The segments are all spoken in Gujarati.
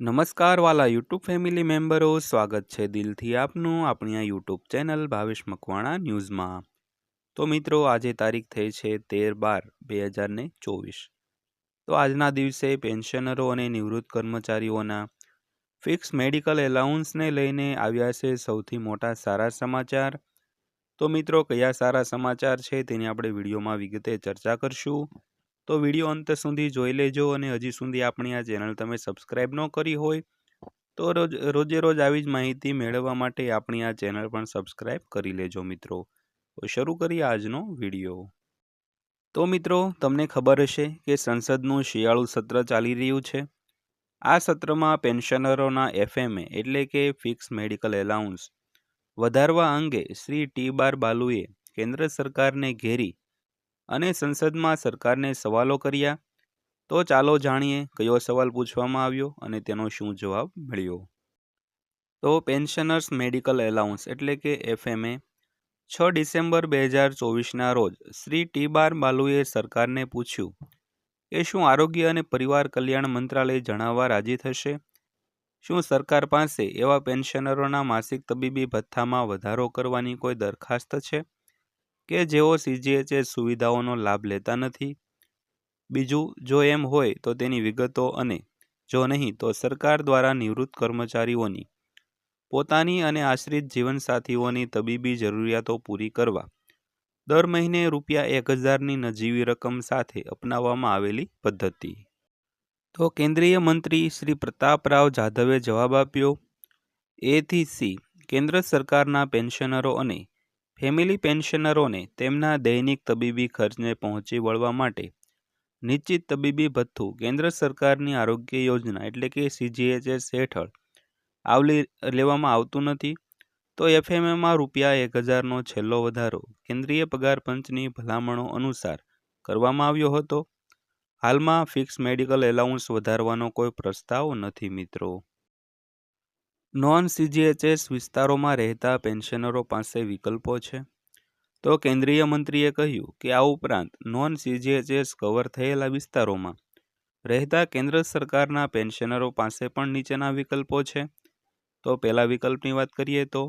નમસ્કાર વાલા યુટ્યુબ ફેમિલી મેમ્બરો, સ્વાગત છે દિલથી આપનું આપણી આ યુટ્યુબ ચેનલ ભાવેશ મકવાણા ન્યૂઝમાં. તો મિત્રો, આજે તારીખ થઈ છે તેર બાર બે હજાર ને ચોવીસ. તો આજના દિવસે પેન્શનરો અને નિવૃત્ત કર્મચારીઓના ફિક્સ મેડિકલ એલાઉન્સને લઈને આવ્યા છે સૌથી મોટા સારા સમાચાર. તો મિત્રો, કયા સારા સમાચાર છે તેની આપણે વિડીયોમાં વિગતે ચર્ચા કરશું. તો વીડિયો અંત સુધી જોઈ લેજો અને હજી સુધી આપણી આ ચેનલ તમે સબસ્ક્રાઈબ ન કરી હોય તો રોજ, રોજે રોજ આવી જ માહિતી મેળવવા માટે આપણી આ ચેનલ પણ સબસ્ક્રાઈબ કરી લેજો મિત્રો. તો શરૂ કરીએ આજનો વીડિયો. તો મિત્રો, તમને ખબર હશે કે સંસદનું શિયાળુ સત્ર ચાલી રહ્યું છે. આ સત્રમાં પેન્શનરોના એફએમએ એટલે કે ફિક્સ મેડિકલ એલાઉન્સ. વધારવા અંગે શ્રી ટી બાર બાલુએ કેન્દ્ર સરકારને ઘેરી અને સંસદમાં સરકારને સવાલો કર્યા. તો ચાલો જાણીએ કયો સવાલ પૂછવામાં આવ્યો અને તેનો શું જવાબ મળ્યો. તો પેન્શનર્સ મેડિકલ એલાઉન્સ એટલે કે એફએમએ. છ ડિસેમ્બર બે હજાર ચોવીસના રોજ શ્રી ટી બાર બાલુએ સરકારને પૂછ્યું કે શું આરોગ્ય અને પરિવાર કલ્યાણ મંત્રાલય જણાવવા રાજી થશે? શું સરકાર પાસે એવા પેન્શનરોના માસિક તબીબી ભથ્થામાં વધારો કરવાની કોઈ દરખાસ્ત છે? કે જેઓ સીજીએચએસ સુવિધાઓનો લાભ લેતા નથી? બીજું, જો એમ હોય, તો તેની વિગતો અને જો નહીં, તો સરકાર દ્વારા નિવૃત્ત કર્મચારીઓની પોતાની અને આશ્રિત જીવનસાથીઓની તબીબી જરૂરિયાતો પૂરી કરવા દર મહિને રૂપિયા એક હજારની નજીવી રકમ સાથે અપનાવવામાં આવેલી પદ્ધતિ. તો કેન્દ્રીય મંત્રી શ્રી પ્રતાપરાવ જાધવે જવાબ આપ્યો એથી સી કેન્દ્ર સરકારના પેન્શનરો અને ફેમિલી પેન્શનરોને તેમના દૈનિક તબીબી ખર્ચને પહોંચી વળવા માટે નિશ્ચિત તબીબી ભથ્થું કેન્દ્ર સરકારની આરોગ્ય યોજના એટલે કે સીજીએચએસ હેઠળ આવલી લેવામાં આવતું નથી, તો એફએમએમાં રૂપિયા એક હજારનો છેલ્લો વધારો કેન્દ્રીય પગાર પંચની ભલામણો અનુસાર કરવામાં આવ્યો હતો. હાલમાં ફિક્સ મેડિકલ એલાઉન્સ વધારવાનો કોઈ પ્રસ્તાવ નથી મિત્રો. નોન સીજીએચએસ વિસ્તારોમાં રહેતા પેન્શનરો પાસે વિકલ્પો છે. તો કેન્દ્રીય મંત્રીએ કહ્યું કે આ ઉપરાંત નોન સીજીએચએસ કવર થયેલા વિસ્તારોમાં રહેતા કેન્દ્ર સરકારના પેન્શનરો પાસે પણ નીચેના વિકલ્પો છે. તો પહેલા વિકલ્પની વાત કરીએ તો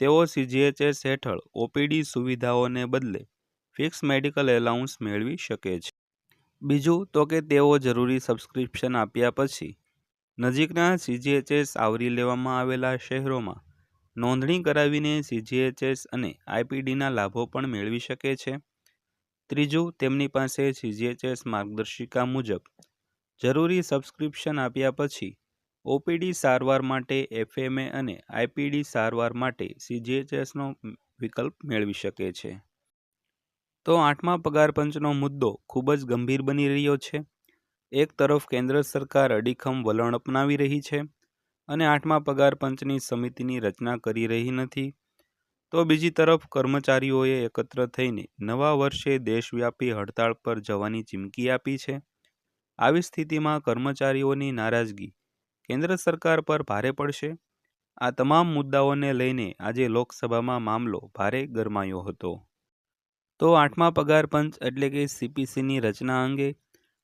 તેઓ સીજીએચએસ હેઠળ ઓપીડી સુવિધાઓને બદલે ફિક્સ મેડિકલ એલાઉન્સ મેળવી શકે છે. બીજું તો કે તેઓ જરૂરી સબસ્ક્રિપ્શન આપ્યા પછી નજીકના સીજીએચએસ આવરી લેવામાં આવેલા શહેરોમાં નોંધણી કરાવીને સીજીએચએસ અને આઈપીડીના લાભો પણ મેળવી શકે છે. ત્રીજું, તેમની પાસે સીજીએચએસ માર્ગદર્શિકા મુજબ જરૂરી સબસ્ક્રિપ્શન આપ્યા પછી ઓપીડી સારવાર માટે એફએમએ અને આઈપીડી સારવાર માટે સીજીએચએસનો વિકલ્પ મેળવી શકે છે. તો આઠમા પગાર પંચનો મુદ્દો ખૂબ જ ગંભીર બની રહ્યો છે. એક તરફ કેન્દ્ર સરકાર અડીખમ વલણ અપનાવી રહી છે અને આઠમા પગાર પંચની સમિતિની રચના કરી રહી નથી, તો બીજી તરફ કર્મચારીઓએ એકત્ર થઈને નવા વર્ષે દેશવ્યાપી હડતાળ પર જવાની ચીમકી આપી છે. આવી સ્થિતિમાં કર્મચારીઓની નારાજગી કેન્દ્ર સરકાર પર ભારે પડશે. આ તમામ મુદ્દાઓને લઈને આજે લોકસભામાં મામલો ભારે ગરમાયો હતો. તો આઠમા પગાર પંચ એટલે કે સીપીસીની રચના અંગે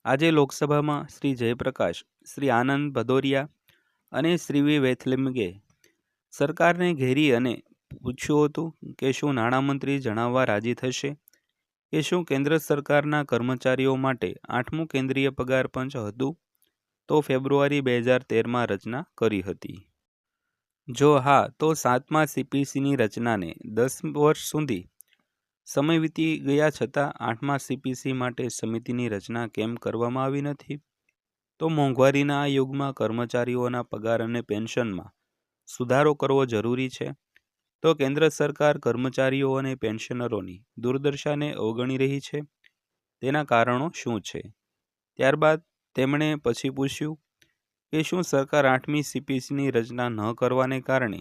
આજે લોકસભામાં શ્રી જયપ્રકાશ, શ્રી આનંદ ભદોરિયા અને શ્રી વી. વેથલિમગે સરકારને ઘેરી અને પૂછ્યું હતું કે શું નાણામંત્રી જણાવવા રાજી થશે, કે શું કેન્દ્ર સરકારના કર્મચારીઓ માટે આઠમું કેન્દ્રીય પગાર પંચ હતું, તો ફેબ્રુઆરી બે હજાર તેરમાં રચના કરી હતી. જો હા, તો સાતમા સીપીસીની રચનાને દસ વર્ષ સુધી સમય વીતી ગયા છતાં આઠમા સીપીસી માટે સમિતિની રચના કેમ કરવામાં આવી નથી? તો મોંઘવારીના આ યુગમાં કર્મચારીઓના પગાર અને પેન્શનમાં સુધારો કરવો જરૂરી છે? તો કેન્દ્ર સરકાર કર્મચારીઓ અને પેન્શનરોની દુર્દશાને અવગણી રહી છે? તેના કારણો શું છે? ત્યારબાદ તેમણે પછી પૂછ્યું કે શું સરકાર આઠમી સીપીસીની રચના ન કરવાને કારણે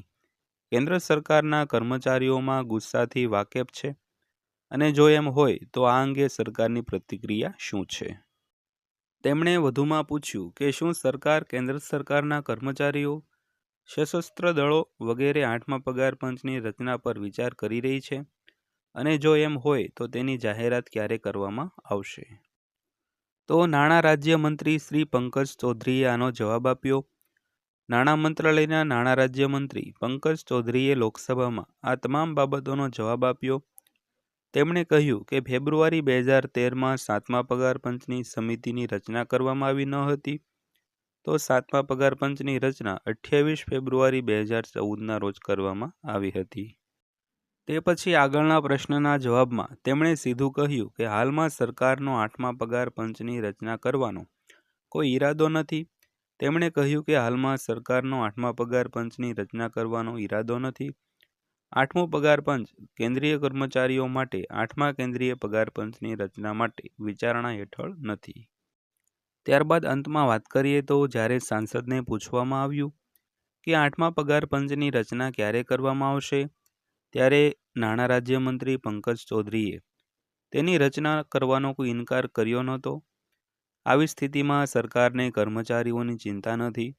કેન્દ્ર સરકારના કર્મચારીઓમાં ગુસ્સાથી વાકેફ છે? અને જો એમ હોય, તો આ અંગે સરકારની પ્રતિક્રિયા શું છે? તેમણે વધુમાં પૂછ્યું કે શું સરકાર કેન્દ્ર સરકારના કર્મચારીઓ, સશસ્ત્ર દળો વગેરે આઠમા પગાર પંચની રચના પર વિચાર કરી રહી છે? અને જો એમ હોય, તો તેની જાહેરાત ક્યારે કરવામાં આવશે? તો નાણાં રાજ્યમંત્રી શ્રી પંકજ ચૌધરીએ આનો જવાબ આપ્યો. નાણાં મંત્રાલયના નાણાં રાજ્યમંત્રી પંકજ ચૌધરીએ લોકસભામાં આ તમામ બાબતોનો જવાબ આપ્યો. તેમણે કહ્યું કે ફેબ્રુઆરી બે હજાર તેરમાં સાતમા પગાર પંચની સમિતિની રચના કરવામાં આવી ન હતી. તો સાતમા પગાર પંચની રચના અઠ્યાવીસ ફેબ્રુઆરી બે હજાર ચૌદના રોજ કરવામાં આવી હતી. તે પછી આગળના પ્રશ્નના જવાબમાં તેમણે સીધું કહ્યું કે હાલમાં સરકારનો આઠમા પગાર પંચની રચના કરવાનો કોઈ ઈરાદો નથી. તેમણે કહ્યું કે હાલમાં સરકારનો આઠમા પગાર પંચની રચના કરવાનો ઈરાદો નથી. આઠમો પગાર પંચ, કેન્દ્રીય કર્મચારીઓ માટે આઠમા કેન્દ્રીય પગાર પંચની રચના માટે વિચારણા હેઠળ નથી. ત્યારબાદ અંતમાં વાત કરીએ તો જ્યારે સાંસદને પૂછવામાં આવ્યું કે આઠમા પગાર પંચની રચના ક્યારે કરવામાં આવશે, ત્યારે નાણાં રાજ્યમંત્રી પંકજ ચૌધરીએ તેની રચના કરવાનો કોઈ ઇનકાર કર્યો નહોતો. આવી સ્થિતિમાં સરકારને કર્મચારીઓની ચિંતા નથી,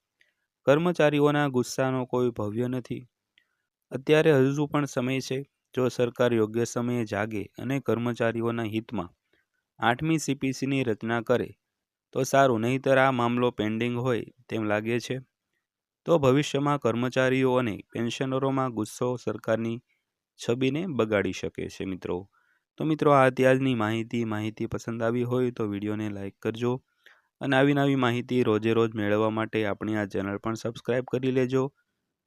કર્મચારીઓના ગુસ્સાનો કોઈ ભવ્ય નથી. અત્યારે હજુ પણ સમય છે, જો સરકાર યોગ્ય સમયે જાગે અને કર્મચારીઓના હિતમાં આઠમી સીપીસીની રચના કરે, તો સારું. નહીંતર આ મામલો પેન્ડિંગ હોય તેમ લાગે છે. તો ભવિષ્યમાં કર્મચારીઓ અને પેન્શનરોમાં ગુસ્સો સરકારની છબીને બગાડી શકે છે મિત્રો. તો મિત્રો, આ અત્યારની માહિતી. માહિતી પસંદ આવી હોય તો વિડીયોને લાઇક કરજો અને આવી નવી માહિતી રોજે રોજ મેળવવા માટે આપણી આ ચેનલ પણ સબસ્ક્રાઈબ કરી લેજો.